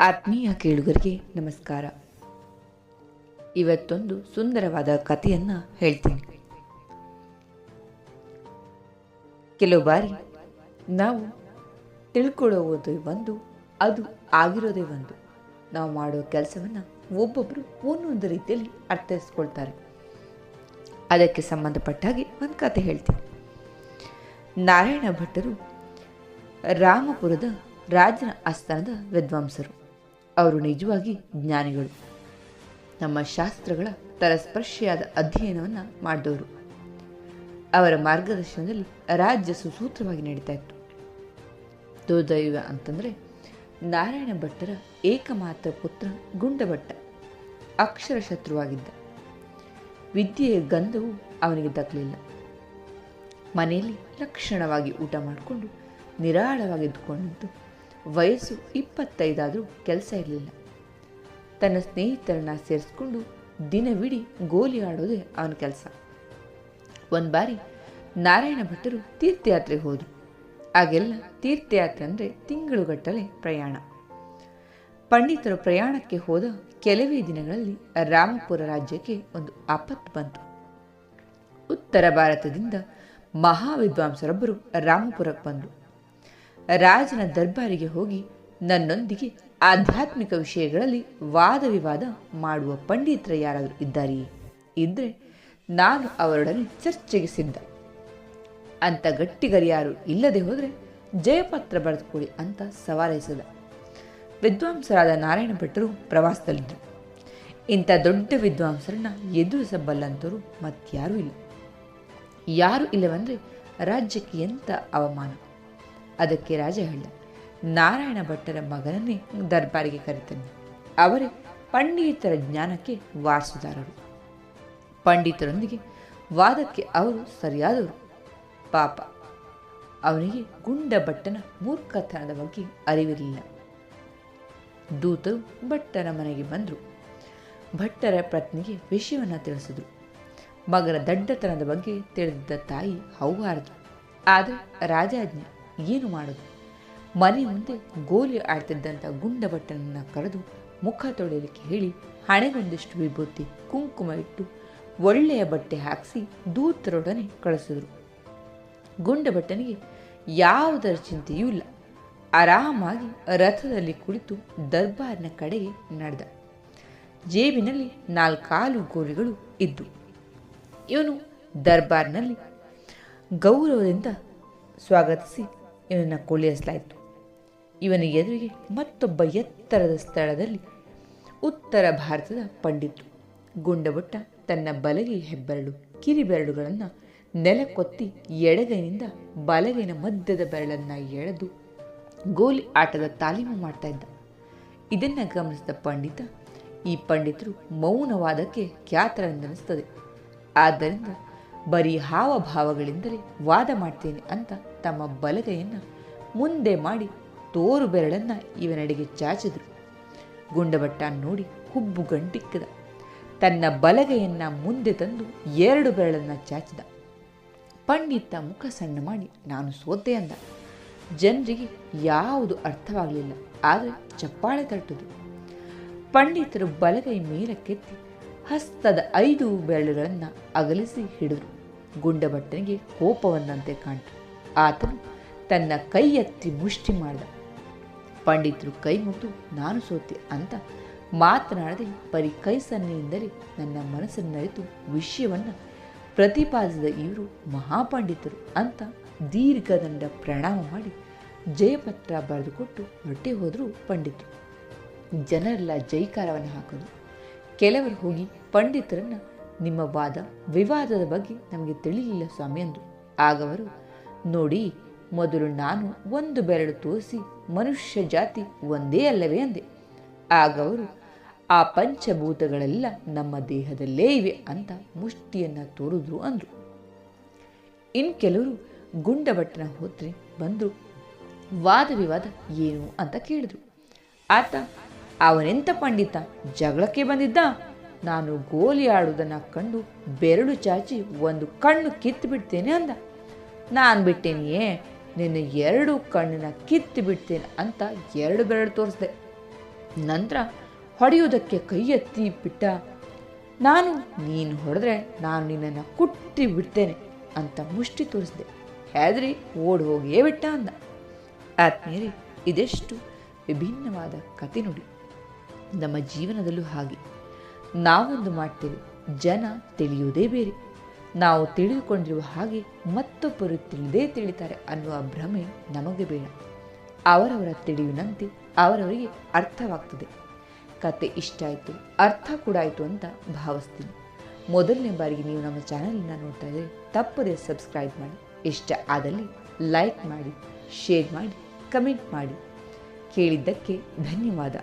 ಆತ್ಮೀಯ ಕೇಳುಗರಿಗೆ ನಮಸ್ಕಾರ. ಇವತ್ತೊಂದು ಸುಂದರವಾದ ಕಥೆಯನ್ನ ಹೇಳ್ತೀನಿ. ಕೆಲವು ಬಾರಿ ನಾವು ತಿಳ್ಕೊಳ್ಳೋದು ಒಂದು ಅದು ಆಗಿರೋದೇ ಒಂದು. ನಾವು ಮಾಡೋ ಕೆಲಸವನ್ನು ಒಬ್ಬೊಬ್ಬರು ಒಂದೊಂದು ರೀತಿಯಲ್ಲಿ ಅರ್ಥೈಸ್ಕೊಳ್ತಾರೆ. ಅದಕ್ಕೆ ಸಂಬಂಧಪಟ್ಟ ಹಾಗೆ ಒಂದು ಕತೆ ಹೇಳ್ತೀನಿ. ನಾರಾಯಣ ಭಟ್ಟರು ರಾಮಪುರದ ರಾಜನ ಆಸ್ಥಾನದ ವಿದ್ವಾಂಸರು. ಅವರು ನಿಜವಾಗಿ ಜ್ಞಾನಿಗಳು. ನಮ್ಮ ಶಾಸ್ತ್ರಗಳ ತರಸ್ಪರ್ಶಿಯಾದ ಅಧ್ಯಯನವನ್ನು ಮಾಡಿದವರು. ಅವರ ಮಾರ್ಗದರ್ಶನದಲ್ಲಿ ರಾಜ್ಯ ಸುಸೂತ್ರವಾಗಿ ನಡೀತಾ ಇತ್ತು. ದುರ್ದೈವ ಅಂತಂದರೆ ನಾರಾಯಣ ಭಟ್ಟರ ಏಕಮಾತ್ರ ಪುತ್ರ ಗುಂಡಭಟ್ಟ, ಅಕ್ಷರ ಶತ್ರುವಾಗಿದ್ದ. ವಿದ್ಯೆಯ ಗಂಧವು ಅವನಿಗೆ ದಕ್ಕಲಿಲ್ಲ. ಮನೆಯಲ್ಲಿ ಲಕ್ಷಣವಾಗಿ ಊಟ ಮಾಡಿಕೊಂಡು ನಿರಾಳವಾಗಿದ್ದುಕೊಂಡಿದ್ದು ವಯಸ್ಸು ಇಪ್ಪತ್ತೈದಾದರೂ ಕೆಲಸ ಇರಲಿಲ್ಲ. ತನ್ನ ಸ್ನೇಹಿತರನ್ನ ಸೇರಿಸ್ಕೊಂಡು ದಿನವಿಡೀ ಗೋಲಿ ಆಡೋದೇ ಅವನ ಕೆಲಸ. ಒಂದು ಬಾರಿ ನಾರಾಯಣ ಭಟ್ಟರು ತೀರ್ಥಯಾತ್ರೆಗೆ ಹೋದರು. ಆಗೆಲ್ಲ ತೀರ್ಥಯಾತ್ರೆ ಅಂದರೆ ತಿಂಗಳುಗಟ್ಟಲೆ ಪ್ರಯಾಣ. ಪಂಡಿತರು ಪ್ರಯಾಣಕ್ಕೆ ಹೋದ ಕೆಲವೇ ದಿನಗಳಲ್ಲಿ ರಾಮಪುರ ರಾಜ್ಯಕ್ಕೆ ಒಂದು ಆಪತ್ತು ಬಂತು. ಉತ್ತರ ಭಾರತದಿಂದ ಮಹಾವಿದ್ವಾಂಸರೊಬ್ಬರು ರಾಮಪುರಕ್ಕೆ ಬಂದರು. ರಾಜನ ದರ್ಬಾರಿಗೆ ಹೋಗಿ ನನ್ನೊಂದಿಗೆ ಆಧ್ಯಾತ್ಮಿಕ ವಿಷಯಗಳಲ್ಲಿ ವಾದ ವಿವಾದ ಮಾಡುವ ಪಂಡಿತರ ಯಾರಾದರೂ ಇದ್ದಾರೆಯೇ ಇದ್ರೆ ನಾನು ಅವರೊಡನೆ ಚರ್ಚೆಗೆ ಸಿದ್ಧ. ಅಂತ ಗಟ್ಟಿಗರಿಯಾರು. ಇಲ್ಲದೆ ಹೋದರೆ ಜಯಪತ್ರ ಬರೆದುಕೊಳ್ಳಿ ಅಂತ ಸವಾಲೈಸಿದ. ವಿದ್ವಾಂಸರಾದ ನಾರಾಯಣ ಭಟ್ಟರು ಪ್ರವಾಸದಲ್ಲಿದ್ದರು. ಇಂಥ ದೊಡ್ಡ ವಿದ್ವಾಂಸರನ್ನ ಎದುರಿಸಬಲ್ಲಂಥವರು ಮತ್ತಾರೂ ಇಲ್ಲ. ಯಾರು ಇಲ್ಲವೆಂದರೆ ರಾಜ್ಯಕ್ಕೆ ಎಂಥ ಅವಮಾನ? ಅದಕ್ಕೆ ರಾಜ ಹೇಳ್ದ, ನಾರಾಯಣ ಭಟ್ಟರ ಮಗನನ್ನೇ ದರ್ಬಾರಿಗೆ ಕರೆತಂದ ಅವರೇ ಪಂಡಿತರ ಜ್ಞಾನಕ್ಕೆ ವಾರಸುದಾರರು ಪಂಡಿತರೊಂದಿಗೆ ವಾದಕ್ಕೆ ಅವರು ಸರಿಯಾದವರು. ಪಾಪ, ಅವನಿಗೆ ಗುಂಡ ಭಟ್ಟನ ಮೂರ್ಖತನದ ಬಗ್ಗೆ ಅರಿವಿರಲಿಲ್ಲ. ದೂತರು ಭಟ್ಟರ ಮನೆಗೆ ಬಂದರು. ಭಟ್ಟರ ಪತ್ನಿಗೆ ವಿಷಯವನ್ನು ತಿಳಿಸಿದರು. ಮಗನ ದಡ್ಡತನದ ಬಗ್ಗೆ ತಿಳಿದಿದ್ದ ತಾಯಿ ಹೌಹಾರದು. ಆದರೆ ರಾಜಾಜ್ಞೆ ಏನು ಮಾಡೋದು? ಮನೆ ಮುಂದೆ ಗೋಲಿ ಆಡ್ತಿದ್ದಂಥ ಗುಂಡಭಟ್ಟನನ್ನು ಕರೆದು ಮುಖ ತೊಳೆಯಲಿಕ್ಕೆ ಹೇಳಿ ಹಣೆಗೊಂದಿಷ್ಟು ವಿಭೂತಿ, ಕುಂಕುಮ ಇಟ್ಟು ಒಳ್ಳೆಯ ಬಟ್ಟೆ ಹಾಕಿಸಿ ದೂತರೊಡನೆ ಕಳಿಸಿದರು. ಗುಂಡಭಟ್ಟನಿಗೆ ಯಾವುದರ ಚಿಂತೆಯೂ ಇಲ್ಲ. ಆರಾಮಾಗಿ ರಥದಲ್ಲಿ ಕುಳಿತು ದರ್ಬಾರ್ನ ಕಡೆಗೆ ನಡೆದ. ಜೇಬಿನಲ್ಲಿ ನಾಲ್ಕಾಲು ಗೋಲಿಗಳು ಇದ್ದು. ಇವನು ದರ್ಬಾರ್ನಲ್ಲಿ ಗೌರವದಿಂದ ಸ್ವಾಗತಿಸಿ ಇವನನ್ನು ಕುಳ್ಳಿರಿಸಲಾಯಿತು ಇವನ ಎದುರಿಗೆ ಮತ್ತೊಬ್ಬ ಎತ್ತರದ ಸ್ಥಳದಲ್ಲಿ ಉತ್ತರ ಭಾರತದ ಪಂಡಿತರು ಗುಂಡಬುಟ್ಟ ತನ್ನ ಬಲಗೈ ಹೆಬ್ಬೆರಳು, ಕಿರಿಬೆರಳುಗಳನ್ನು ನೆಲಕ್ಕೊತ್ತಿ ಎಡಗೈನಿಂದ ಬಲಗೈನ ಮಧ್ಯದ ಬೆರಳನ್ನು ಎಳೆದು ಗೋಲಿ ಆಟದ ತಾಲೀಮು ಮಾಡ್ತಾ ಇದ್ದ. ಇದನ್ನು ಗಮನಿಸಿದ ಪಂಡಿತ, ಈ ಪಂಡಿತರು ಮೌನವಾದಕ್ಕೆ ಖ್ಯಾತರೆಂದನಿಸ್ತದೆ. ಆದ್ದರಿಂದ ಬರೀ ಹಾವಭಾವಗಳಿಂದಲೇ ವಾದ ಮಾಡ್ತೇನೆ ಅಂತ ತಮ್ಮ ಬಲಗೈಯನ್ನು ಮುಂದೆ ಮಾಡಿ ತೋರು ಬೆರಳನ್ನು ಇವನಡೆಗೆ ಚಾಚಿದರು. ಗುಂಡಭಟ್ಟ ನೋಡಿ ಹುಬ್ಬು ಗಂಟಿಕ್ಕದ. ತನ್ನ ಬಲಗೈಯನ್ನು ಮುಂದೆ ತಂದು ಎರಡು ಬೆರಳನ್ನು ಚಾಚಿದ. ಪಂಡಿತ ಮುಖ ಸಣ್ಣ ಮಾಡಿ ನಾನು ಸೋತೆ ಅಂದ. ಜನರಿಗೆ ಯಾವುದು ಅರ್ಥವಾಗಲಿಲ್ಲ, ಆದರೆ ಚಪ್ಪಾಳೆ ತಟ್ಟುದು. ಪಂಡಿತರು ಬಲಗೈ ಮೇಲಕ್ಕೆತ್ತಿ ಹಸ್ತದ ಐದು ಬೆರಳುಗಳನ್ನು ಅಗಲಿಸಿ ಹಿಡಿದರು. ಗುಂಡಭಟ್ಟನಿಗೆ ಕೋಪವನ್ನಂತೆ ಕಾಣ್ತು. ಆತನು ತನ್ನ ಕೈ ಎತ್ತಿ ಮುಷ್ಟಿ ಮಾಡಿದ. ಪಂಡಿತರು ಕೈ ಮುಗಿದು ನಾನು ಸೋತೆ ಅಂತ ಮಾತನಾಡದೆ ಪರಿ ಕೈ ಸನ್ನೆಯಿಂದಲೇ ನನ್ನ ಮನಸ್ಸನ್ನು ನರಿತು ವಿಷಯವನ್ನು ಪ್ರತಿಪಾದಿಸಿದ ಇವರು ಮಹಾಪಂಡಿತರು ಅಂತ ದೀರ್ಘದಂಡ ಪ್ರಣಾಮ ಮಾಡಿ ಜಯಪತ್ರ ಬರೆದುಕೊಟ್ಟು ಹೊರಟೆ ಹೋದರು ಪಂಡಿತರು. ಜನರೆಲ್ಲ ಜೈಕಾರವನ್ನು ಹಾಕಿದರು ಕೆಲವರು ಹೋಗಿ ಪಂಡಿತರನ್ನು ನಿಮ್ಮ ವಾದ, ವಿವಾದದ ಬಗ್ಗೆ ನಮಗೆ ತಿಳಿಯಲಿಲ್ಲ ಸ್ವಾಮಿ ಅಂದರು. ಆಗವರು ನೋಡಿ, ಮೊದಲು ನಾನು ಒಂದು ಬೆರಳು ತೋರಿಸಿ ಮನುಷ್ಯ ಜಾತಿ ಒಂದೇ ಅಲ್ಲವೇ ಅಂದೆ. ಆಗವರು ಆ ಪಂಚಭೂತಗಳೆಲ್ಲ ನಮ್ಮ ದೇಹದಲ್ಲೇ ಇವೆ ಅಂತ ಮುಷ್ಟಿಯನ್ನು ತೋರಿದ್ರು ಅಂದರು. ಇನ್ನು ಕೆಲವರು ಗುಂಡಭಟ್ಟನ ಹೋದ್ರೆ ಬಂದರು, ವಾದ ವಿವಾದ ಏನು ಅಂತ ಕೇಳಿದ್ರು. ಆತ ಅವನೆಂಥ ಪಂಡಿತ, ಜಗಳಕ್ಕೆ ಬಂದಿದ್ದ? ನಾನು ಗೋಲಿ ಆಡುವುದನ್ನು ಕಂಡು ಬೆರಳು ಚಾಚಿ ಒಂದು ಕಣ್ಣು ಕಿತ್ತು ಬಿಡ್ತೇನೆ ಅಂದ. ನಾನು ಬಿಟ್ಟೇನಿಯೇ, ನಿನ್ನ ಎರಡು ಕಣ್ಣಿನ ಕಿತ್ತು ಬಿಡ್ತೇನೆ ಅಂತ ಎರಡು ಬೆರಳು ತೋರಿಸ್ದೆ. ನಂತರ ಹೊಡೆಯುವುದಕ್ಕೆ ಕೈ ಎತ್ತಿ ಬಿಟ್ಟ, ನಾನು, ನೀನು ಹೊಡೆದ್ರೆ ನಾನು ನಿನ್ನನ್ನು ಕುಟ್ಟಿ ಬಿಡ್ತೇನೆ ಅಂತ ಮುಷ್ಟಿ ತೋರಿಸಿದೆ. ಹೆದರಿ ಓಡ್ ಹೋಗಿಯೇ ಬಿಟ್ಟ ಅಂದ. ಆತ್ಮೀಯರೇ, ಇದೆಷ್ಟು ವಿಭಿನ್ನವಾದ ಕತೆ ನುಡಿ. ನಮ್ಮ ಜೀವನದಲ್ಲೂ ಹಾಗೆ. ನಾವೊಂದು ಮಾಡ್ತೇವೆ, ಜನ ತಿಳಿಯುವುದೇ ಬೇರೆ. ನಾವು ತಿಳಿದುಕೊಂಡಿರುವ ಹಾಗೆ ಮತ್ತೊಬ್ಬರು ತಿಳಿದೇ ತಿಳಿತಾರೆ ಅನ್ನುವ ಭ್ರಮೆ ನಮಗೆ ಬೇಡ. ಅವರವರ ತಿಳಿವಿನಂತೆ ಅವರವರಿಗೆ ಅರ್ಥವಾಗ್ತದೆ. ಕತೆ ಇಷ್ಟ ಆಯಿತು, ಅರ್ಥ ಕೂಡ ಆಯಿತು ಅಂತ ಭಾವಿಸ್ತೀನಿ. ಮೊದಲನೇ ಬಾರಿಗೆ ನೀವು ನಮ್ಮ ಚಾನಲನ್ನು ನೋಡ್ತಾ ಇದ್ದರೆ ತಪ್ಪದೆ ಸಬ್ಸ್ಕ್ರೈಬ್ ಮಾಡಿ. ಇಷ್ಟ ಆದಲ್ಲಿ ಲೈಕ್ ಮಾಡಿ, ಶೇರ್ ಮಾಡಿ, ಕಮೆಂಟ್ ಮಾಡಿ. ಕೇಳಿದ್ದಕ್ಕೆ ಧನ್ಯವಾದ.